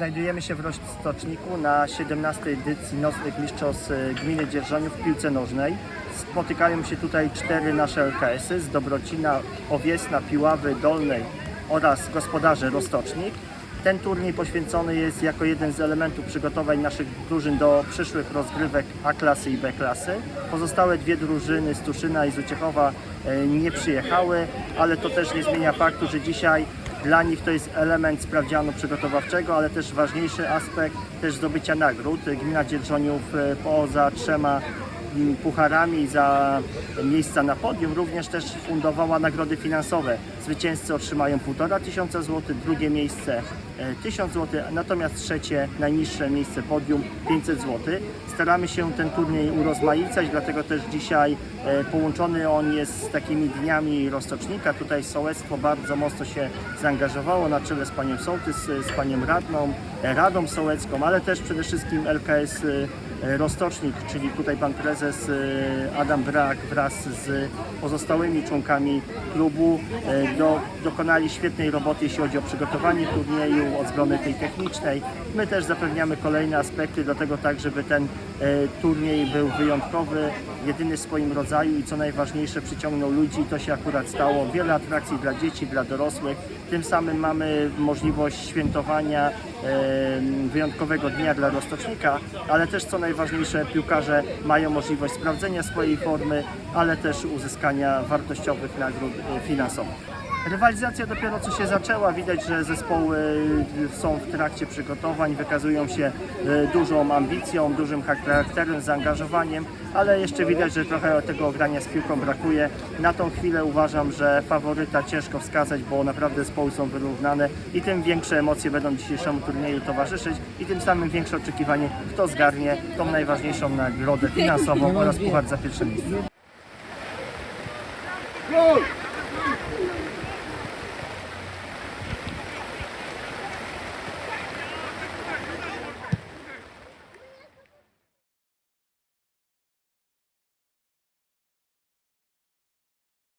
Znajdujemy się w Roztoczniku na 17 edycji Nocnych Mistrzostw e, Gminy Dzierżoniów w piłce nożnej. Spotykają się tutaj cztery nasze LKS-y z Dobrocina, Owiesna, Piławy, Dolnej oraz gospodarze Roztocznik. Ten turniej poświęcony jest jako jeden z elementów przygotowań naszych drużyn do przyszłych rozgrywek A-klasy i B-klasy. Pozostałe dwie drużyny z Tuszyna i z Uciechowa e, nie przyjechały, ale to też nie zmienia faktu, że dzisiaj dla nich to jest element sprawdzianu przygotowawczego, ale też ważniejszy aspekt też zdobycia nagród. Gmina Dzierżoniów e, poza trzema pucharami za miejsca na podium również też fundowała nagrody finansowe. Zwycięzcy otrzymają 1,5 tysiąca złotych, drugie miejsce e, 1000 zł, natomiast trzecie, najniższe miejsce podium 500 zł. Staramy się ten turniej urozmaicać, dlatego też dzisiaj e, połączony on jest z takimi dniami roztocznika. Tutaj sołectwo bardzo mocno się zaangażowało na czele z panią sołtys, z panią radną, e, radą sołecką, ale też przede wszystkim LKS e, Roztocznik, czyli tutaj pan prezes e, Adam Brak wraz z pozostałymi członkami klubu e, do, dokonali świetnej roboty, jeśli chodzi o przygotowanie turnieju, od strony tej technicznej. My też zapewniamy kolejne aspekty, dlatego tak, żeby ten e, turniej był wyjątkowy, jedyny w swoim rodzaju i co najważniejsze przyciągnął ludzi. To się akurat stało. Wiele atrakcji dla dzieci, dla dorosłych. Tym samym mamy możliwość świętowania e, wyjątkowego dnia dla Roztocznika, ale też co najważniejsze piłkarze mają możliwość sprawdzenia swojej formy, ale też uzyskania wartościowych nagród e, finansowych. Rywalizacja dopiero co się zaczęła, widać, że zespoły e, są w trakcie przygotowań, wykazują się e, dużą ambicją, dużym charakterem, zaangażowaniem, ale jeszcze widać, że trochę tego grania z piłką brakuje. Na tą chwilę uważam, że faworyta ciężko wskazać, bo naprawdę zespoły są wyrównane i tym większe emocje będą dzisiejszemu turnieju towarzyszyć i tym samym większe oczekiwanie, kto zgarnie tą najważniejszą nagrodę finansową oraz puchar za pierwsze miejsce.